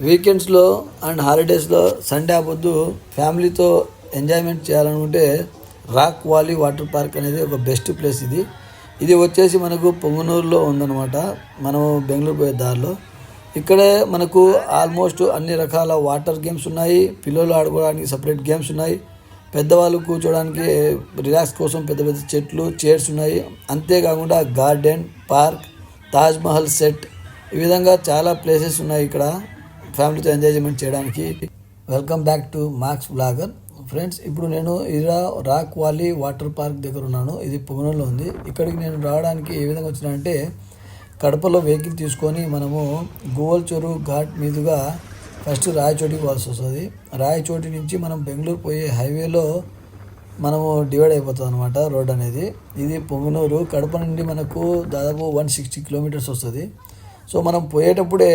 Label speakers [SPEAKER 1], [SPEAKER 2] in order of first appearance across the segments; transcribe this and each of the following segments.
[SPEAKER 1] వీకెండ్స్లో అండ్ హాలిడేస్లో సండే పొద్దు ఫ్యామిలీతో ఎంజాయ్మెంట్ చేయాలనుకుంటే రాక్ వాలీ వాటర్ పార్క్ అనేది ఒక బెస్ట్ ప్లేస్ ఇది. ఇది వచ్చేసి మనకు పొంగనూరులో ఉందన్నమాట. మనం బెంగళూరు పోయే దారిలో. ఇక్కడే మనకు ఆల్మోస్ట్ అన్ని రకాల వాటర్ గేమ్స్ ఉన్నాయి. పిల్లలు ఆడుకోవడానికి సపరేట్ గేమ్స్ ఉన్నాయి. పెద్దవాళ్ళు కూర్చోడానికి రిలాక్స్ కోసం పెద్ద పెద్ద చెట్లు చైర్స్ ఉన్నాయి. అంతేకాకుండా garden park Taj Mahal set. ఈ విధంగా చాలా ప్లేసెస్ ఉన్నాయి ఇక్కడ. ఫ్యామిలీతో ఎంజాయ్మెంట్ చేయడానికి. Welcome back to Marks blogger friends ఇప్పుడు నేను ఇలా రాక్ వాలీ వాటర్ పార్క్ దగ్గర ఉన్నాను. ఇది పొగనూరులో ఉంది. ఇక్కడికి నేను రావడానికి ఏ విధంగా వచ్చినానంటే కడపలో వెహికల్ తీసుకొని మనము గోవల్చోరు ఘాట్ మీదుగా ఫస్ట్ రాయచోటికి పోవాల్సి వస్తుంది. రాయచోటి నుంచి మనం బెంగళూరు పోయే హైవేలో మనము డివైడ్ అయిపోతుంది అనమాట రోడ్ అనేది. ఇది పొంగనూరు. కడప నుండి మనకు దాదాపు వన్ సిక్స్టీ కిలోమీటర్స్ వస్తుంది. సో మనం పోయేటప్పుడే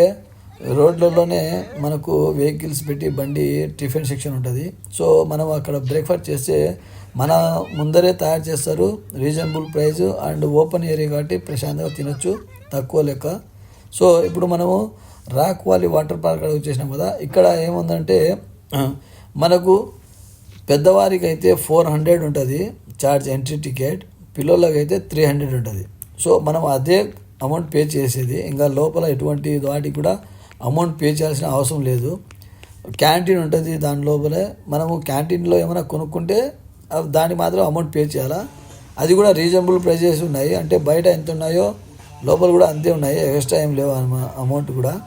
[SPEAKER 1] రోడ్లలోనే మనకు వెహికల్స్ పెట్టి బండి టిఫిన్ సెక్షన్ ఉంటుంది. సో మనం అక్కడ బ్రేక్ఫాస్ట్ చేస్తే మన ముందరే తయారు చేస్తారు. Reasonable price and open area కాబట్టి ప్రశాంతంగా తినొచ్చు తక్కువ లెక్క. సో ఇప్పుడు మనము రాక్ వాలీ వాటర్ పార్క్ అక్కడ వచ్చేసినాం కదా. ఇక్కడ ఏముందంటే మనకు పెద్దవారికి అయితే ఫోర్ హండ్రెడ్ ఉంటుంది చార్జ్ ఎంట్రీ టికెట్ పిల్లలకి అయితే త్రీ హండ్రెడ్ ఉంటుంది. సో మనం అదే అమౌంట్ పే చేసేది. ఇంకా లోపల ఎటువంటి వాటికి కూడా అమౌంట్ పే చేయాల్సిన అవసరం లేదు. క్యాంటీన్ ఉంటుంది దాని లోపలే. మనము క్యాంటీన్లో ఏమైనా కొనుక్కుంటే అవి దానికి మాత్రం అమౌంట్ పే చేయాలా? అది కూడా రీజనబుల్ ప్రైజెస్ ఉన్నాయి. అంటే బయట ఎంత ఉన్నాయో లోపల కూడా అంతే ఉన్నాయి. ఎక్స్ట్రా ఏం లేవు అమౌంట్ కూడా.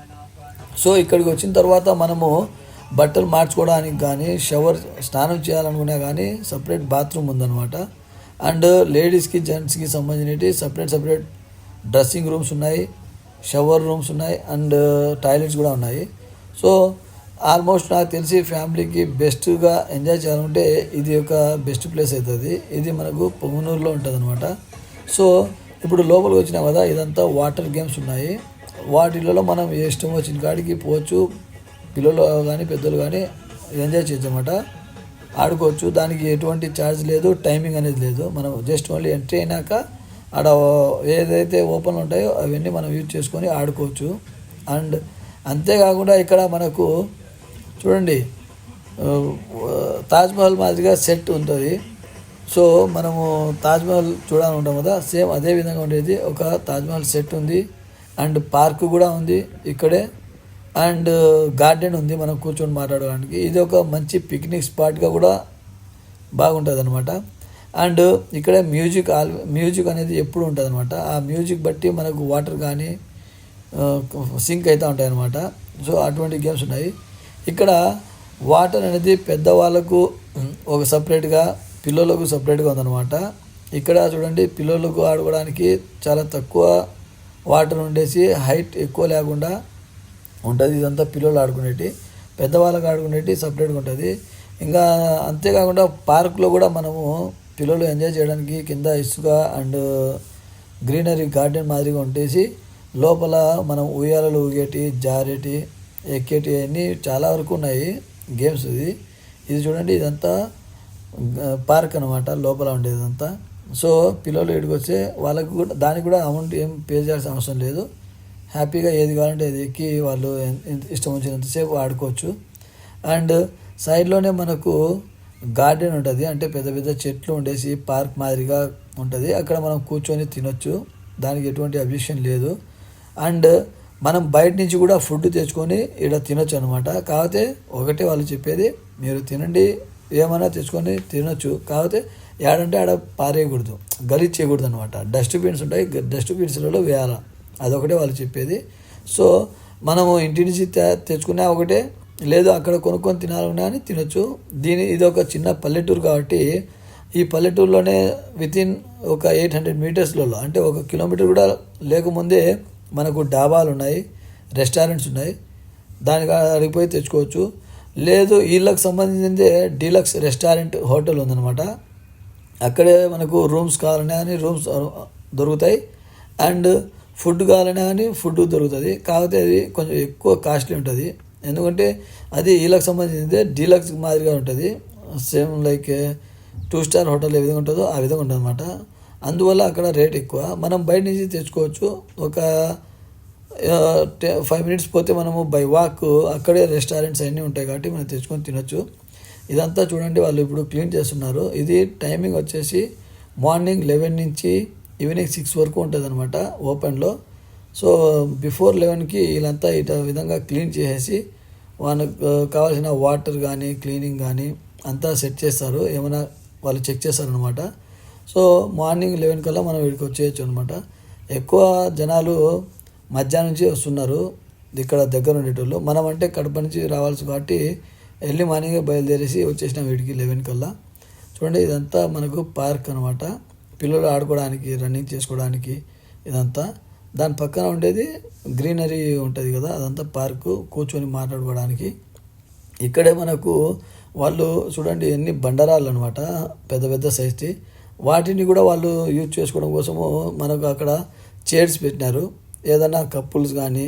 [SPEAKER 1] సో ఇక్కడికి వచ్చిన తర్వాత మనము బట్టలు మార్చుకోవడానికి కానీ షవర్ స్నానం చేయాలనుకున్నా కానీ సపరేట్ బాత్రూమ్ ఉందన్నమాట. అండ్ లేడీస్కి జెంట్స్కి సంబంధించినవి సపరేట్ సపరేట్ డ్రెస్సింగ్ రూమ్స్ ఉన్నాయి. షవర్ రూమ్స్ ఉన్నాయి అండ్ టాయిలెట్స్ uh, కూడా ఉన్నాయి. సో ఆల్మోస్ట్ నాకు తెలిసి ఫ్యామిలీకి బెస్ట్గా ఎంజాయ్ చేయాలంటే ఇది ఒక బెస్ట్ ప్లేస్ అవుతుంది ఇది మనకు పొంగనూరులో ఉంటుంది అనమాట సో ఇప్పుడు లోపలికి వచ్చినా కదా ఇదంతా వాటర్ గేమ్స్ ఉన్నాయి. వాటిలలో మనం ఏ ఇష్టం వచ్చిన కాడికి పోవచ్చు పిల్లలు కానీ పెద్దలు కానీ ఎంజాయ్ చేయొచ్చు అనమాట ఆడుకోవచ్చు దానికి ఎటువంటి ఛార్జ్ లేదు టైమింగ్ అనేది లేదు. మనం జస్ట్ ఓన్లీ ఎంట్రీ అయినాక ఆడ ఏదైతే ఓపెన్ ఉంటాయో అవన్నీ మనం యూజ్ చేసుకొని ఆడుకోవచ్చు. అండ్ అంతేకాకుండా ఇక్కడ మనకు చూడండి తాజ్మహల్ మాదిరిగా సెట్ ఉంటుంది. సో మనము తాజ్మహల్ చూడాలని ఉంటాం కదా సేమ్ అదే విధంగా ఉండేది. ఒక తాజ్మహల్ సెట్ ఉంది అండ్ పార్క్ కూడా ఉంది ఇక్కడే. అండ్ గార్డెన్ ఉంది మనం కూర్చొని మాట్లాడడానికి. ఇది ఒక మంచి పిక్నిక్ స్పాట్గా కూడా బాగుంటుంది అనమాట అండ్ ఇక్కడ మ్యూజిక్ ఆల్ మ్యూజిక్ అనేది ఎప్పుడు ఉంటుంది అనమాట ఆ మ్యూజిక్ బట్టి మనకు వాటర్ కానీ సింక్ అవుతూ ఉంటాయి అనమాట సో అటువంటి గేమ్స్ ఉన్నాయి. ఇక్కడ వాటర్ అనేది పెద్దవాళ్ళకు ఒక సపరేట్గా పిల్లలకు సపరేట్గా ఉందన్నమాట. ఇక్కడ చూడండి పిల్లలకు ఆడుకోవడానికి చాలా తక్కువ వాటర్ ఉండేసి హైట్ ఎక్కువ లేకుండా ఉంటుంది. ఇదంతా పిల్లలు ఆడుకునేటి పెద్దవాళ్ళకు ఆడుకునేటి సపరేట్గా ఉంటుంది. ఇంకా అంతేకాకుండా పార్కులో కూడా మనము పిల్లలు ఎంజాయ్ చేయడానికి కింద ఇసుక అండ్ గ్రీనరీ గార్డెన్ మాదిరిగా ఉంటేసి లోపల మనం ఉయ్యాలలు ఊగేటి జారేటి ఎక్కేటి అన్నీ చాలా వరకు ఉన్నాయి గేమ్స్ ఇది. ఇది చూడండి ఇదంతా పార్క్ అనమాట లోపల ఉండేదంతా. సో పిల్లలు ఇక్కడికి వస్తే వాళ్ళకి కూడా దానికి కూడా అమౌంట్ ఏం పే చేయాల్సిన అవసరం లేదు. హ్యాపీగా ఏది కావాలంటే అది ఎక్కి వాళ్ళు ఇష్టం వచ్చినంతసేపు ఆడుకోవచ్చు. అండ్ సైడ్లోనే మనకు గార్డెన్ ఉంటుంది. అంటే పెద్ద పెద్ద చెట్లు ఉండేసి పార్క్ మాదిరిగా ఉంటుంది. అక్కడ మనం కూర్చొని తినొచ్చు. దానికి ఎటువంటి అబ్జెక్షన్ లేదు. అండ్ మనం బయట నుంచి కూడా ఫుడ్ తెచ్చుకొని ఇక్కడ తినొచ్చు అనమాట కాకపోతే ఒకటే వాళ్ళు చెప్పేది మీరు తినండి ఏమైనా తెచ్చుకొని తినొచ్చు. కాకపోతే ఏడంటే ఆడ పారేయకూడదు. గలీజ్ చేయకూడదు అనమాట డస్ట్బిన్స్ ఉంటాయి. డస్ట్బిన్స్లలో వేయాల. అదొకటే వాళ్ళు చెప్పేది. సో మనము ఇంటి నుంచి తె- తెచ్చుకునే ఒకటే లేదు అక్కడ కొనుక్కొని తినాలన్నా అని తినొచ్చు. దీని ఇది ఒక చిన్న పల్లెటూరు కాబట్టి ఈ పల్లెటూరులోనే వితిన్ ఒక ఎయిట్ హండ్రెడ్ మీటర్స్లలో అంటే ఒక కిలోమీటర్ కూడా లేకముందే మనకు డాబాలు ఉన్నాయి రెస్టారెంట్స్ ఉన్నాయి. దానికి అడిగిపోయి తెచ్చుకోవచ్చు. లేదు వీళ్ళకి సంబంధించిందే డీలక్స్ రెస్టారెంట్ హోటల్ ఉందన్నమాట. అక్కడే మనకు రూమ్స్ కావాలన్నా కానీ రూమ్స్ దొరుకుతాయి. అండ్ ఫుడ్ కావాలనే కానీ ఫుడ్ దొరుకుతుంది. కాకపోతే అది కొంచెం ఎక్కువ కాస్ట్లీ ఉంటుంది. ఎందుకంటే అది ఈలకు సంబంధించింది డీలక్స్ మాదిరిగా ఉంటుంది. Same like two star hotel ఏ విధంగా ఉంటుందో ఆ విధంగా ఉంటుంది అనమాట అందువల్ల అక్కడ రేట్ ఎక్కువ. మనం బయట నుంచి తెచ్చుకోవచ్చు. ఒక uh, ఫైవ్ మినిట్స్ పోతే మనము బై వాక్ అక్కడే రెస్టారెంట్స్ అన్నీ ఉంటాయి కాబట్టి మనం తెచ్చుకొని తినొచ్చు. ఇదంతా చూడండి వాళ్ళు ఇప్పుడు క్లీన్ చేస్తున్నారు. ఇది టైమింగ్ వచ్చేసి మార్నింగ్ లెవెన్ నుంచి ఈవినింగ్ సిక్స్ వరకు ఉంటుంది అనమాట ఓపెన్లో సో బిఫోర్ లెవెన్కి వీళ్ళంతా ఇట విధంగా క్లీన్ చేసేసి వాళ్ళకు కావాల్సిన వాటర్ కానీ క్లీనింగ్ కానీ అంతా సెట్ చేస్తారు. ఏమైనా వాళ్ళు చెక్ చేస్తారనమాట సో మార్నింగ్ లెవెన్ కల్లా మనం ఇక్కడికి వచ్చేయచ్చు అనమాట ఎక్కువ జనాలు మధ్యాహ్నం నుంచి వస్తున్నారు. ఇక్కడ దగ్గర ఉండేటోళ్ళు. మనం అంటే కడప నుంచి రావాల్సి కాబట్టి ఎర్లీ మార్నింగే బయలుదేరేసి వచ్చేసినాం వీడికి లెవెన్ కల్లా. చూడండి ఇదంతా మనకు పార్క్ అనమాట పిల్లలు ఆడుకోవడానికి రన్నింగ్ చేసుకోవడానికి ఇదంతా. దాని పక్కన ఉండేది గ్రీనరీ ఉంటుంది కదా అదంతా పార్కు కూర్చొని మాట్లాడుకోవడానికి. ఇక్కడే మనకు వాళ్ళు చూడండి ఎన్ని బండరాళ్ళు అనమాట పెద్ద పెద్ద సైజ్ది వాటిని కూడా వాళ్ళు యూజ్ చేసుకోవడం కోసము మనకు అక్కడ చైర్స్ పెట్టినారు. ఏదైనా కపుల్స్ కానీ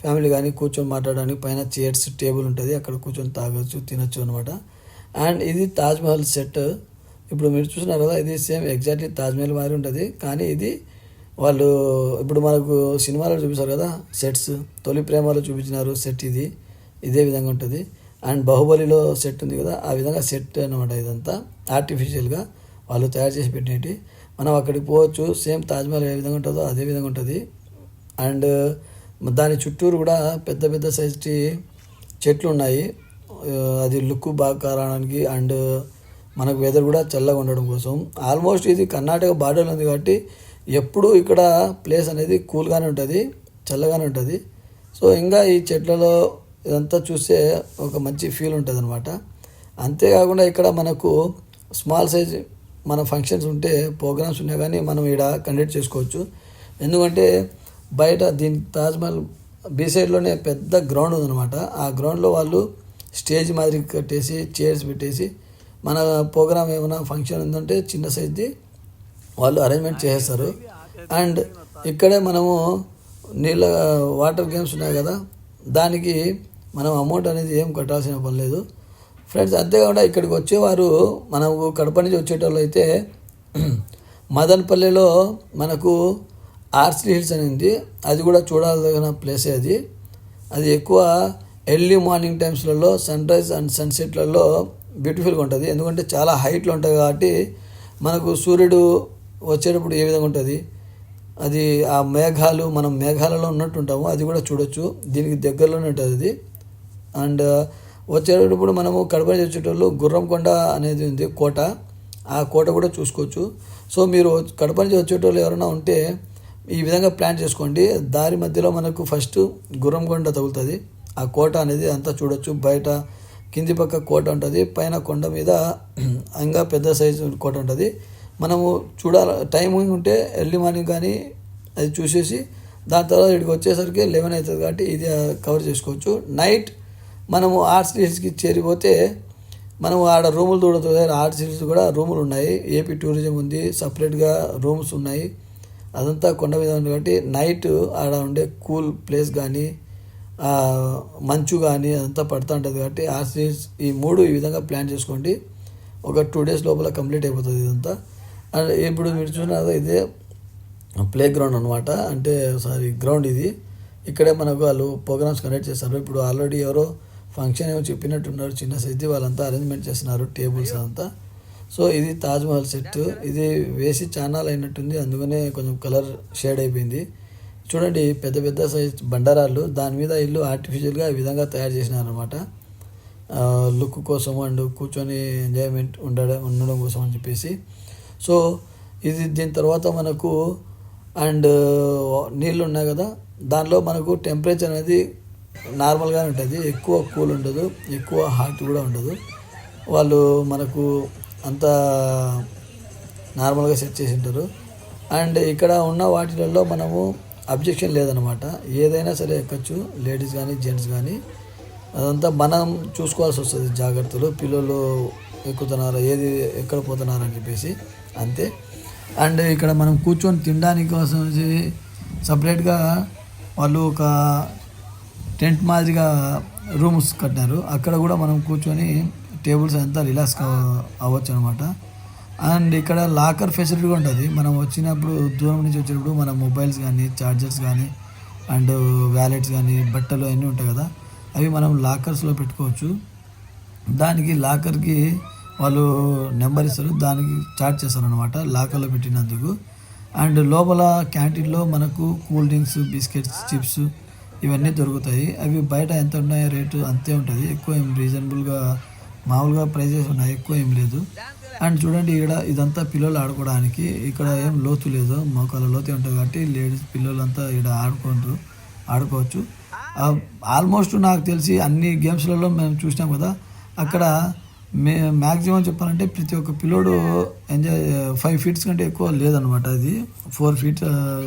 [SPEAKER 1] ఫ్యామిలీ కానీ కూర్చొని మాట్లాడడానికి పైన చైర్స్ టేబుల్ ఉంటుంది. అక్కడ కూర్చొని తాగొచ్చు తినొచ్చు అనమాట అండ్ ఇది తాజ్మహల్ సెట్ ఇప్పుడు మీరు చూసినారు కదా ఇది సేమ్ ఎగ్జాక్ట్లీ తాజ్మహల్ మాదిరి ఉంటుంది. కానీ ఇది వాళ్ళు ఇప్పుడు మనకు సినిమాలో చూపిస్తారు కదా సెట్స్ తొలి ప్రేమలో చూపించినారు సెట్ ఇది. ఇదే విధంగా ఉంటుంది. అండ్ బాహుబలిలో సెట్ ఉంది కదా ఆ విధంగా సెట్ అనమాట ఇదంతా. ఆర్టిఫిషియల్గా వాళ్ళు తయారు చేసి పెట్టినట్టు. మనం అక్కడికి పోవచ్చు సేమ్ తాజ్మహల్ ఏ విధంగా ఉంటుందో అదే విధంగా ఉంటుంది. అండ్ దాని చుట్టూరు కూడా పెద్ద పెద్ద సైజు చెట్లు ఉన్నాయి. అది లుక్ బాగా కారడానికి అండ్ మనకు వెదర్ కూడా చల్లగా ఉండడం కోసం. ఆల్మోస్ట్ ఇది కర్ణాటక బార్డర్లో ఉంది కాబట్టి ఎప్పుడూ ఇక్కడ ప్లేస్ అనేది కూల్గానే ఉంటుంది చల్లగానే ఉంటుంది. సో ఇంకా ఈ చెట్లలో ఇదంతా చూస్తే ఒక మంచి ఫీల్ ఉంటుంది అనమాట అంతేకాకుండా ఇక్కడ మనకు స్మాల్ సైజ్ మన ఫంక్షన్స్ ఉంటే ప్రోగ్రామ్స్ ఉన్నా కానీ మనం ఇక్కడ కండక్ట్ చేసుకోవచ్చు. ఎందుకంటే బయట దీని తాజ్మహల్ బీ సైడ్లోనే పెద్ద గ్రౌండ్ ఉందన్నమాట. ఆ గ్రౌండ్లో వాళ్ళు స్టేజ్ మాదిరి కట్టేసి చైర్స్ పెట్టేసి మన ప్రోగ్రామ్ ఏమైనా ఫంక్షన్ ఉందంటే చిన్న సైజ్ది వాళ్ళు అరేంజ్మెంట్ చేసేస్తారు. అండ్ ఇక్కడే మనము నీళ్ళ వాటర్ గేమ్స్ ఉన్నాయి కదా దానికి మనం అమౌంట్ అనేది ఏం కట్టాల్సిన పని లేదు. ఫ్రెండ్స్ అంతేకాకుండా ఇక్కడికి వచ్చేవారు మనకు కడప నుంచి వచ్చేటోళ్ళు అయితే మదన్పల్లిలో మనకు ఆర్సీ హిల్స్ అని ఉంది. అది కూడా చూడాల్సిన ప్లేసే అది. అది ఎక్కువ ఎర్లీ మార్నింగ్ టైమ్స్లలో సన్ రైజ్ అండ్ సన్సెట్లలో బ్యూటిఫుల్గా ఉంటుంది. ఎందుకంటే చాలా హైట్లో ఉంటుంది కాబట్టి మనకు సూర్యుడు వచ్చేటప్పుడు ఏ విధంగా ఉంటుంది? అది ఆ మేఘాలు మనం మేఘాలలో ఉన్నట్టు ఉంటాము అది కూడా చూడొచ్చు. దీనికి దగ్గరలోనే ఉంటుంది అది. అండ్ వచ్చేటప్పుడు మనము కడప నుంచి గుర్రంకొండ అనేది ఉంది కోట. ఆ కోట కూడా చూసుకోవచ్చు. సో మీరు కడప నుంచి వచ్చేటోళ్ళు ఎవరైనా ఉంటే ఈ విధంగా ప్లాన్ చేసుకోండి. దారి మధ్యలో మనకు ఫస్ట్ గుర్రంకొండ తగులుతుంది. ఆ కోట అనేది అంతా చూడొచ్చు. బయట కింది పక్క కోట ఉంటుంది. పైన కొండ మీద ఇంకా పెద్ద సైజు కోట ఉంటుంది. మనము చూడాలి టైమింగ్ ఉంటే ఎర్లీ మార్నింగ్ కానీ అది చూసేసి దాని తర్వాత ఇక్కడికి వచ్చేసరికి లెవెన్ అవుతుంది కాబట్టి ఇది కవర్ చేసుకోవచ్చు. నైట్ మనము ఆర్ట్స్ హిల్స్కి చేరిపోతే మనము ఆడ రూములు చూడదు ఆర్ట్స్ హిల్స్ కూడా రూములు ఉన్నాయి. ఏపీ టూరిజం ఉంది సపరేట్గా రూమ్స్ ఉన్నాయి. అదంతా కొండ మీద ఉంది కాబట్టి నైట్ ఆడ ఉండే కూల్ ప్లేస్ కానీ మంచు కానీ అదంతా పడుతూ ఉంటుంది కాబట్టి ఆర్ట్స్ హిల్స్ ఈ మూడు ఈ విధంగా ప్లాన్ చేసుకోండి. ఒక టూ డేస్ లోపల కంప్లీట్ అయిపోతుంది ఇదంతా. అంటే ఇప్పుడు మీరు చూసినారు ఇదే ప్లే గ్రౌండ్ అనమాట అంటే సారీ గ్రౌండ్ ఇది. ఇక్కడే మనకు వాళ్ళు ప్రోగ్రామ్స్ కండక్ట్ చేస్తారు. ఇప్పుడు ఆల్రెడీ ఎవరో ఫంక్షన్ ఏమో చెప్పినట్టున్నారు. చిన్న సైజు వాళ్ళంతా అరేంజ్మెంట్ చేస్తున్నారు టేబుల్స్ అంతా. సో ఇది తాజ్మహల్ సెట్. ఇది వేసి ఛానల్ అయినట్టుంది. అందుకనే కొంచెం కలర్ షేడ్ అయిపోయింది. చూడండి పెద్ద పెద్ద సైజ్ బండరాళ్ళు దాని మీద ఇల్లు ఆర్టిఫిషియల్గా ఈ విధంగా తయారు చేసినారనమాట లుక్ కోసం అండ్ కూర్చొని ఎంజాయ్మెంట్ ఉండడం ఉండడం కోసం అని చెప్పేసి సో ఇది దీని తర్వాత మనకు అండ్ నీళ్ళు ఉన్నాయి కదా దానిలో మనకు టెంపరేచర్ అనేది నార్మల్గానే ఉంటుంది. ఎక్కువ కూల్ ఉండదు ఎక్కువ హాట్ కూడా ఉండదు. వాళ్ళు మనకు అంత నార్మల్గా సెట్ చేసి ఉంటారు. అండ్ ఇక్కడ ఉన్న వాటిలలో మనము అబ్జెక్షన్ లేదనమాట. ఏదైనా సరే ఎక్కచ్చు లేడీస్ కానీ జెంట్స్ కానీ అదంతా మనం చూసుకోవాల్సి వస్తుంది జాగ్రత్తలు. పిల్లలు ఎక్కుతున్నారు ఏది ఎక్కడ పోతున్నారు అని చెప్పేసి అంతే. అండ్ ఇక్కడ మనం కూర్చొని తినడానికి కోసం సపరేట్గా వాళ్ళు ఒక టెంట్ మాదిరిగా రూమ్స్ కట్టారు అక్కడ కూడా మనం కూర్చొని టేబుల్స్ అంతా రిలాక్స్ అవ్వచ్చు అనమాట అండ్ ఇక్కడ లాకర్ ఫెసిలిటీ కూడా ఉంటుంది. మనం వచ్చినప్పుడు దూరం నుంచి వచ్చినప్పుడు మన మొబైల్స్ కానీ ఛార్జర్స్ కానీ అండ్ వ్యాలెట్స్ కానీ బట్టలు అన్నీ ఉంటాయి కదా. అవి మనం లాకర్స్లో పెట్టుకోవచ్చు. దానికి లాకర్కి వాళ్ళు నెంబర్ ఇస్తారు దానికి చార్జ్ చేస్తారు అనమాట లాకర్లో పెట్టినందుకు. అండ్ లోపల క్యాంటీన్లో మనకు కూల్ డ్రింక్స్ బిస్కెట్స్ చిప్స్ ఇవన్నీ దొరుకుతాయి. అవి బయట ఎంత ఉన్నాయో రేటు అంతే ఉంటుంది ఎక్కువ ఏం రీజనబుల్గా మామూలుగా ప్రైజెస్ ఉన్నాయి ఎక్కువ ఏం లేదు. అండ్ చూడండి ఇక్కడ ఇదంతా పిల్లలు ఆడుకోవడానికి. ఇక్కడ ఏం లోతు లేదు మోకాల లోతే ఉంటుంది కాబట్టి లేడీస్ పిల్లలంతా ఇక్కడ ఆడుకుంటారు ఆడుకోవచ్చు. ఆల్మోస్ట్ నాకు తెలిసి అన్ని గేమ్స్లలో మేము చూసినాం కదా అక్కడ మే మ్యాక్సిమం చెప్పాలంటే ప్రతి ఒక్క పిల్లోడు ఎంజాయ్ ఫైవ్ ఫీట్స్ కంటే ఎక్కువ లేదనమాట అది. ఫోర్ ఫీట్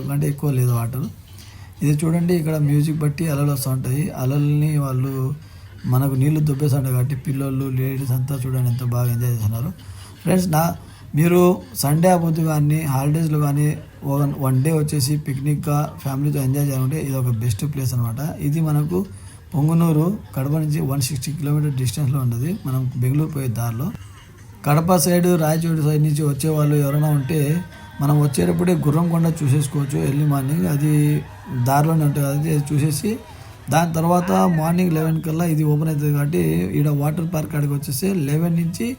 [SPEAKER 1] కంటే ఎక్కువ లేదు వాటర్. ఇది చూడండి ఇక్కడ మ్యూజిక్ బట్టి అలలు వస్తూ ఉంటాయి. అలల్ని వాళ్ళు మనకు నీళ్ళు దుబ్బేస్తుంటాయి కాబట్టి పిల్లలు లేడీస్ అంతా చూడండి ఎంత బాగా ఎంజాయ్ చేస్తున్నారు. ఫ్రెండ్స్ నా మీరు సండే అవ్వద్దు కానీ హాలిడేస్లో కానీ వన్ వన్ డే వచ్చేసి పిక్నిక్గా ఫ్యామిలీతో ఎంజాయ్ చేయాలంటే ఇది ఒక బెస్ట్ ప్లేస్ అనమాట ఇది మనకు పొంగునూరు కడప నుంచి వన్ సిక్స్టీ కిలోమీటర్ డిస్టెన్స్లో ఉంటుంది మనం బెంగళూరు పోయే దారిలో. కడప సైడ్ రాయచోటి సైడ్ నుంచి వచ్చే వాళ్ళు ఎవరైనా ఉంటే మనం వచ్చేటప్పుడే గుర్రంకొండ చూసేసుకోవచ్చు ఎర్లీ మార్నింగ్. అది దారిలోనే ఉంటుంది. అది చూసేసి దాని తర్వాత మార్నింగ్ లెవెన్ కల్లా ఇది ఓపెన్ అవుతుంది కాబట్టి ఈడ వాటర్ పార్క్ కాడికి వచ్చేసి లెవెన్ నుంచి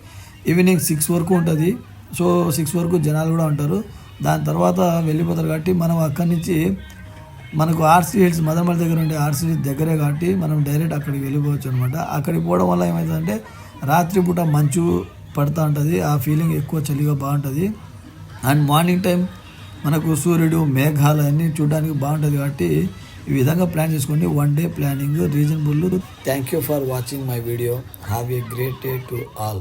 [SPEAKER 1] ఈవినింగ్ సిక్స్ వరకు ఉంటుంది. సో సిక్స్ వరకు జనాలు కూడా ఉంటారు. దాని తర్వాత వెళ్ళిపోతారు కాబట్టి మనం అక్కడి నుంచి మనకు ఆర్సీ హిల్స్ దగ్గర ఉండే ఆర్సీ దగ్గరే కాబట్టి మనం డైరెక్ట్ అక్కడికి వెళ్ళిపోవచ్చు అనమాట అక్కడికి పోవడం వల్ల ఏమవుతుందంటే రాత్రిపూట మంచు పడుతూ ఉంటుంది ఆ ఫీలింగ్ ఎక్కువ చలిగా బాగుంటుంది. అండ్ మార్నింగ్ టైం మనకు సూర్యుడు మేఘాలు అన్నీ చూడడానికి బాగుంటుంది కాబట్టి ఈ విధంగా ప్లాన్ చేసుకోండి one day planning reasonable thank you for watching my video have a great day to all